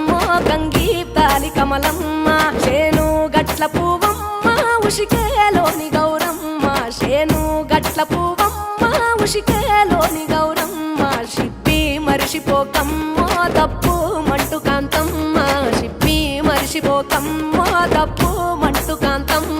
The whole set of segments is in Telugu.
అమ్మో గంగి తాలి కమలమ్మ శేను గట్ల పువ్వమ్మ ఉషికేలోని గౌరమ్మ శేను గట్ల పువ్వమ్మ ఉషికేలోని గౌరమ్మ సిప్పి మరిసిపోకమ్మ తప్పు మంటు కాంతమ్మ సిప్పి మరిసిపోకమ్మ తప్పు మంటు కాంతమ్మ.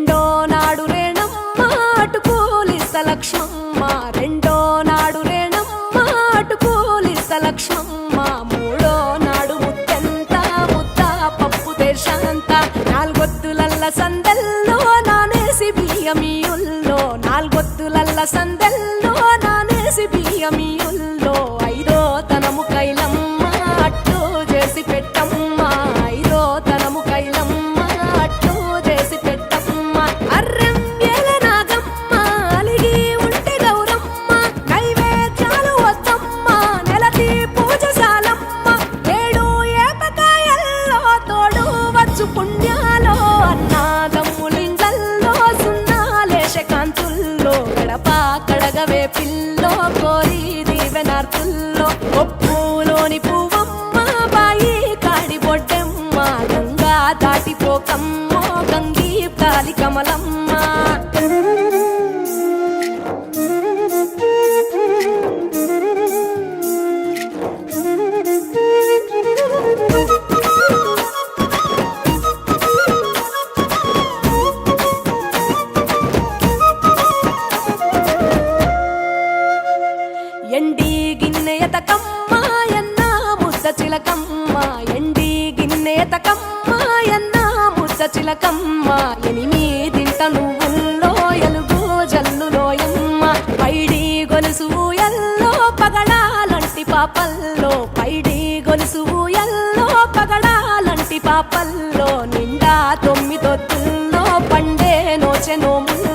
రెండో నాడు రేణమ్మ అటుకోలిస లక్ష్మమ్మ రెండో నాడు రేణమ్మ అటుకోలిస లక్ష్మమ్మ మూడో నాడు ముత్తంత ముద్ద పప్పు తెర్షంత నాలుగొత్తులల్ల సందల్లో నానేసి బియ్యమియుల్లో. నాలుగొత్తులల్ల సందల్లో నానేసి బియ్యమియు lama lama home.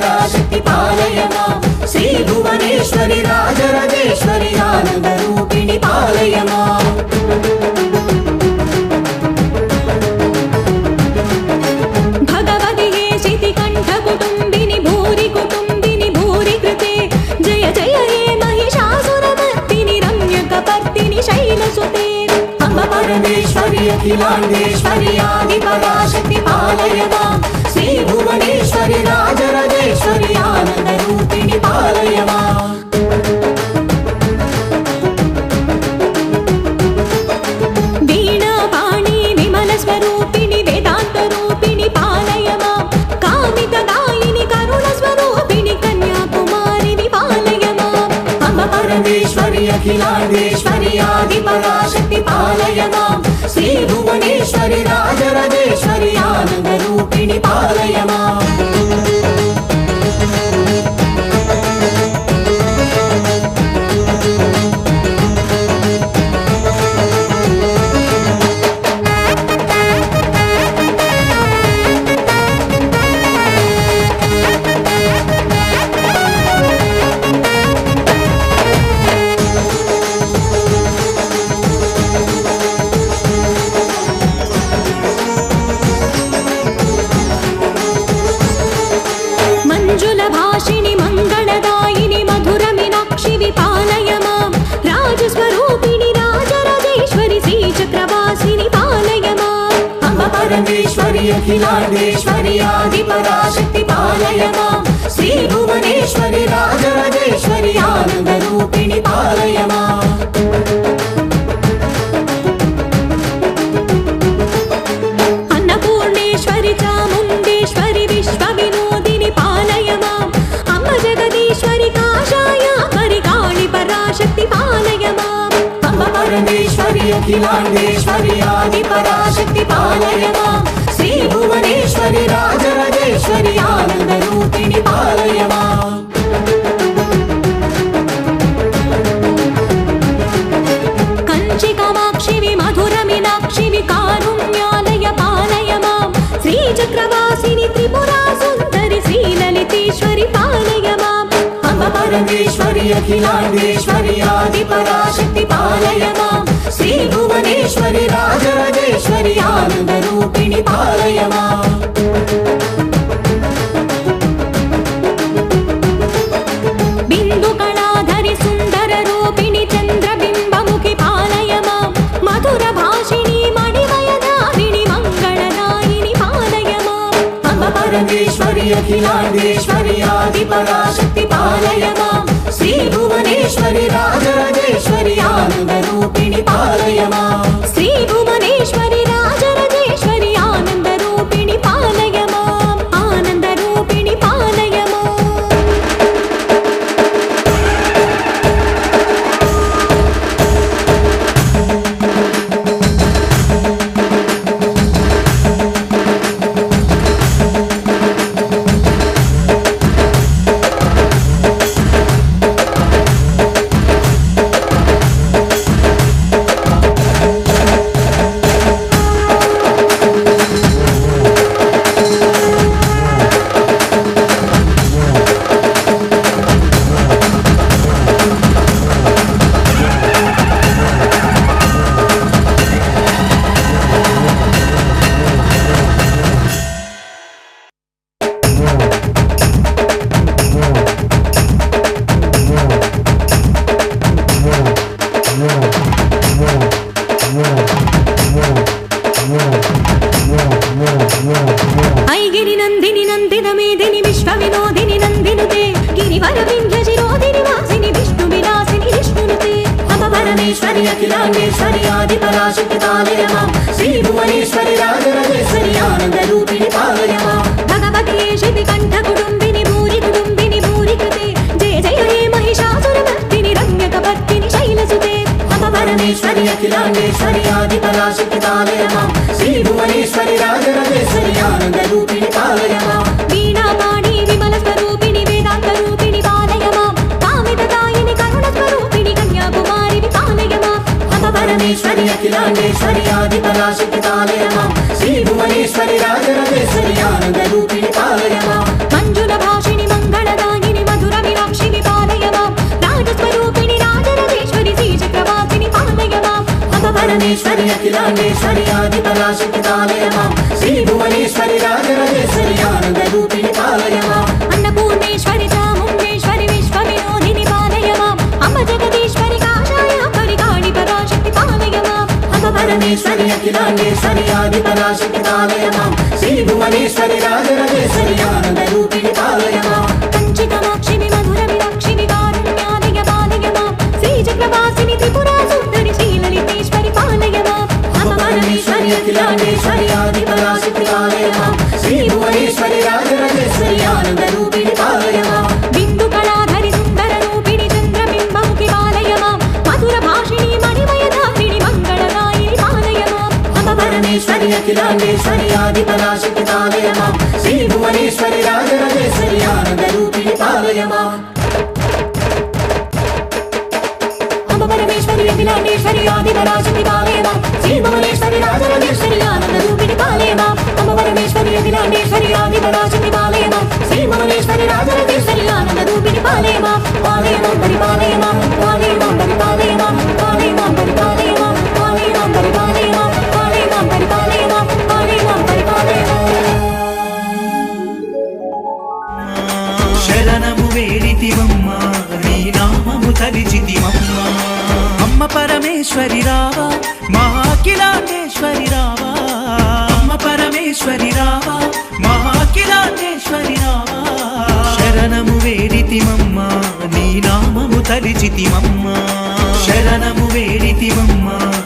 పరాశక్తి పాలయ మాం శ్రీ భువనేశ్వరి రాజరాజేశ్వరి ఆనంద రూపిణి పాలయ మాం భగవతి హేషితి కంఠ కుటుంబిని భూరి కుటుంబిని భూరి కృతే. జయ జయ హే మహిషాసురమర్దిని రమ్య కపర్దిని శైలసుతే. అంబ పరమేశ్వరి అఖిలాండేశ్వరి ఆది పరాశక్తి పాలయ శ్రీ భువనేశ్వరి రాజరాజేశ్వరి పరమేశ్వరి అఖిలాండేశ్వరి ఆది పరాశక్తి పాలయ మాం శ్రీ భువనేశ్వరి రాజరాజేశ్వరి ఆనంద రూపిణి అఖిలాండేశ్వరి ఆది పరాశక్తి పాలయ మాం శ్రీ భువనేశ్వరి రాజరాజేశ్వరి ఆనంద రూపిణి పాలయ మాం అన్నపూర్ణేశ్వరి చాముండేశ్వరి విశ్వ వినోదిని పాలయ మాం అమ్మ జగదీశ్వరి కాషాయ పరాశక్తి పాలయ మాం పరమేశ్వరి అఖిలాండేశ్వరి ఆది పరాశక్తి పాలయ రాజరాజేశ్వరి ఆనంద రూపిణి పాలయ కంచి కామాక్షివి మధుర మీనాక్షివి కారుణ్యాలయ పాలయ మాం శ్రీచక్రవాసిని త్రిపురా సుందరి పరమేశ్వరి అఖిలాండేశ్వరి ఆది పరాశక్తి శ్రీ భువనేశ్వరి రాజరాజేశ్వరి ఆనంద రూపిణి అంబ పరమేశ్వరి అఖిలాండేశ్వరి ఆది పరాశక్తి పాలయ మాం శ్రీ భువనేశ్వరి రాజరాజేశ్వరి ఆనంద అమ అఖిలాండేశ్వరి ఆది పరాశక్తి పాలయ మాం శ్రీ భువనేశ్వరి రాజరాజేశ్వరి ఆనంద రూపిణి పాలయ మాం కంచి మధుర మీనాక్షిని కారుణ్యాలయ పాలయ మాం శ్రీచక్రవాసిని త్రిపురా సుందరి శ్రీలలితేశ్వరి పాలయ మాం అమ అఖిలాండేశ్వరి ఆది పరాశక్తి పాలయ మాం శ్రీ భువనేశ్వరి రాజరాజేశ్వరి ఆనంద రూపిణి పాలయ మాం భువనేశ్వరి అఖిలాండేశ్వరి ఆది పరాశక్తి పాలయ మాం శ్రీ భువనేశ్వరి రాజరాజేశ్వరి ఆనంద రూపిణి పాలయ మాం పరమేశ్వరి అఖిలాండేశ్వరి ఆది పరాశక్తి పాలయ మాం శ్రీ భువనేశ్వరి రాజరాజేశ్వరి ఆనంద రూపిణి పాలయ మాం అమ పరమేశ్వరి అఖిలాండేశ్వరి ఆది పరాశక్తి పాలయ మాం శ్రీ భువనేశ్వరి రాజరాజేశ్వరి ఆనంద రూపిణి పాలయ మాం పాలయ మాం పరిపాలయ మాం పాలయ మాం పరిపాలయ మాం వేడితివమ్మా నీ నామము తలిచితివమ్మ. అమ్మ పరమేశ్వరి రావా మహాకిలాండేశ్వరి రావా. అమ్మ పరమేశ్వరి రావా మహాకిలాండేశ్వరి రావా. శరణము వేడితివమ్మా నీ నామము తలిచితివమ్మ. శరణము వేడితివమ్మా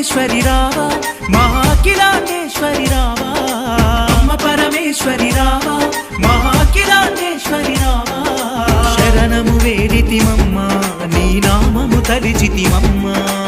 పరమేశ్వరి రావా? మహాకిలాటేశ్వరి రావా? అమ్మ పరమేశ్వరి రావా? మహాకిలాటేశ్వరి రావా? శరణము వేడితిమమ్మ నీ నామము తలిచితిమమ్మా.